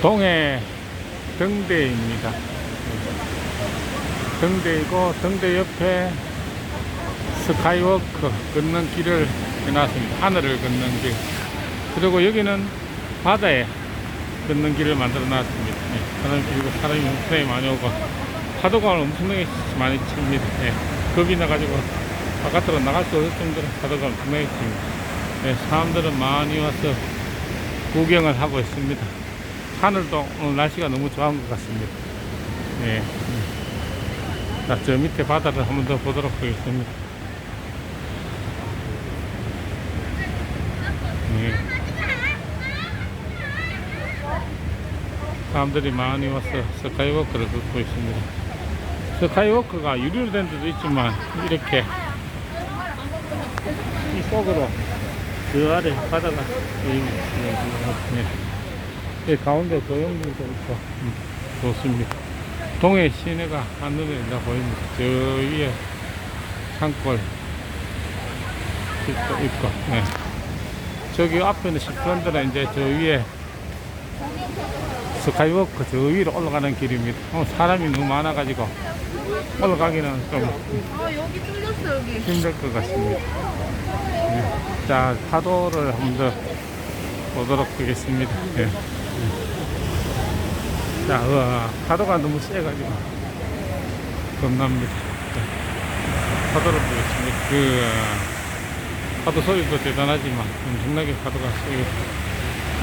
동해 등대입니다. 등대이고 등대 옆에 스카이워크 걷는 길을 해놨습니다. 하늘을 걷는 길. 그리고 여기는 바다에 걷는 길을 만들어 놨습니다. 예, 사람 그리고 사람이 엄청나게 많이 오고 파도가 엄청나게 많이 칩니다. 예, 겁이 나가지고 바깥으로 나갈 수 없을 정도로 파도가 엄청나게 칩니다. 예, 사람들은 많이 와서 구경을 하고 있습니다. 하늘도 오늘 날씨가 너무 좋은 것 같습니다. 예. 자, 저 밑에 바다를 한번 더 보도록 하겠습니다. 예. 사람들이 많이 와서 스카이워크를 걷고 있습니다. 스카이워크가 유리로 된 데도 있지만 이렇게 이 속으로 그 아래 바다가 보입니다. 예. 이 가운데 도형물도 있고 음, 좋습니다. 동해 시내가 한눈에 다 보입니다. 저 위에 산골 있고, 있고 네. 저기 앞에는 시플런드는 이제 저 위에 스카이워크 저 위로 올라가는 길입니다. 어, 사람이 너무 많아가지고 올라가기는 좀. 힘들 것 같습니다. 네. 자, 파도를 한번 더 보도록 하겠습니다. 예. 자, 와, 파도가 너무 세가지고 겁납니다. 네. 파도를 보겠습니다. 그 파도 소리도 대단하지만 엄청나게 파도가 세게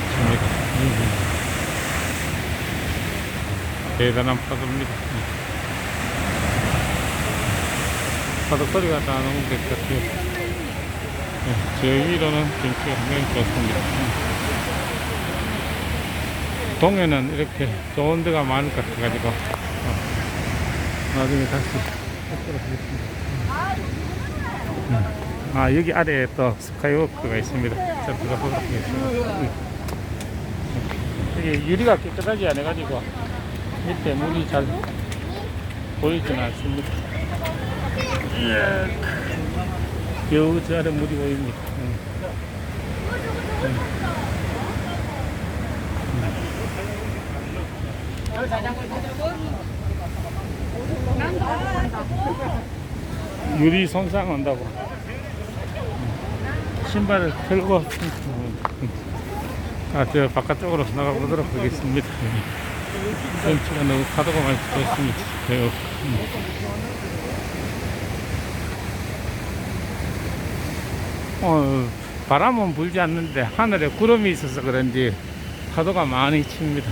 칩니다. 음. 대단한 파도입니다. 네. 파도 소리가 다 너무 깨끗해요. 네, 저 위로는 경치가 굉장히 좋습니다. 음. 동해는 이렇게 좋은 데가 많을 것 같아가지고 어, 나중에 다시 찾도록 하겠습니다. 음. 아 여기 아래에 또 스카이워크가 있습니다. 자 들어보도록 하겠습니다. 음. 여기 유리가 깨끗하지 않아가지고 밑에 물이 잘 보이지는 않습니다. 이야, 겨우 저 아래 물이 보입니다. 음. 유리 손상한다고 신발을 털고 아 저 바깥쪽으로 나가 보도록 하겠습니다. 전체가 너무 파도가 많이. 네, 어, 바람은 불지 않는데 하늘에 구름이 있어서 그런지 파도가 많이 칩니다.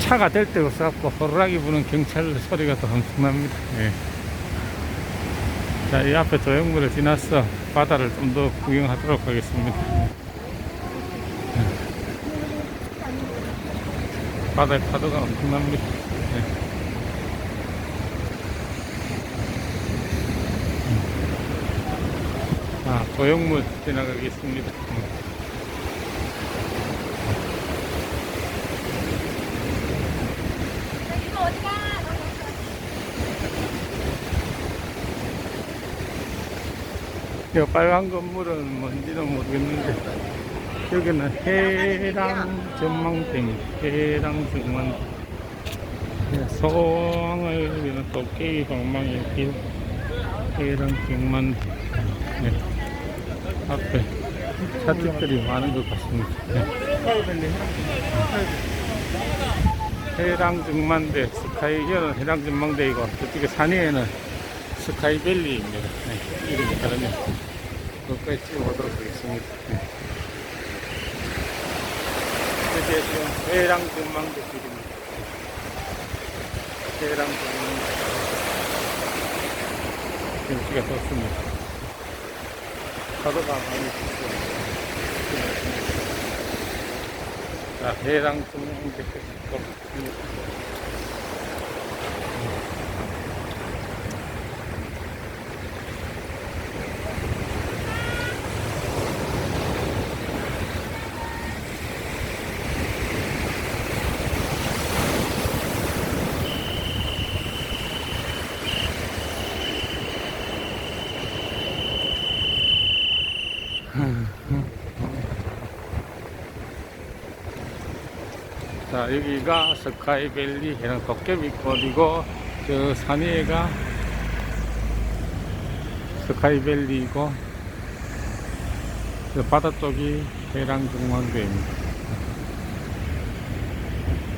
차가 될데 없어갖고 호루라기 부는 경찰 소리가 더 엄청납니다. 예. 자, 이 앞에 조형물을 지나서 바다를 좀 더 구경하도록 하겠습니다. 예. 바다의 파도가 엄청납니다. 예. 아, 조형물 지나가겠습니다. 음. 이 빨간 건물은 뭔지는 모르겠는데 여기는 해랑 전망대입니다. 해랑 전망대. 네, 소왕을 여기는 도깨비 방망이 길 해랑 전망대. 네. 앞에 차들들이 많은 것 같습니다. 네. 해랑 전망대 스카이 여는 해랑 전망대이고 저쪽에 산위에는 스카이밸리입니다. 네, 이름이 다르네. 거기까지 찍어보도록 하겠습니다. 네. 이제 지금 해랑 전망대 길입니다. 네. 해랑 전망대. 경치가 좋습니다. 파도가 많이 치고. 자, 해랑 전망대 끝. 자 여기가 스카이밸리 해는 도깨비꽃이고 저 산위에가 스카이밸리이고 저 바다 쪽이 해랑중앙대입니다.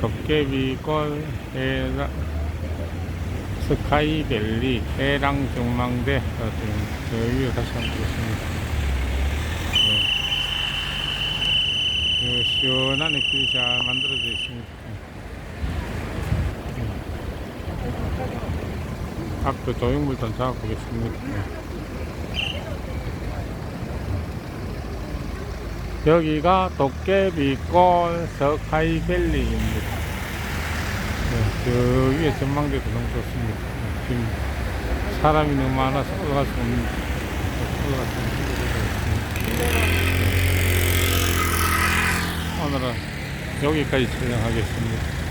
도깨비꽃 해랑 스카이밸리 해랑중앙대 여기 다시 한번 보겠습니다. 그 시원한 햇빛이 잘 만들어져 있습니다. 네. 앞도 조형물도 한번 잡아보겠습니다. 네. 여기가 도깨비골 서카이밸리입니다. 네, 저 위에 전망대도 너무 좋습니다. 네, 지금 사람이 너무 많아서 올라갈 수 없는, 올라갈 수 없는. 오늘은 여기까지 촬영하겠습니다.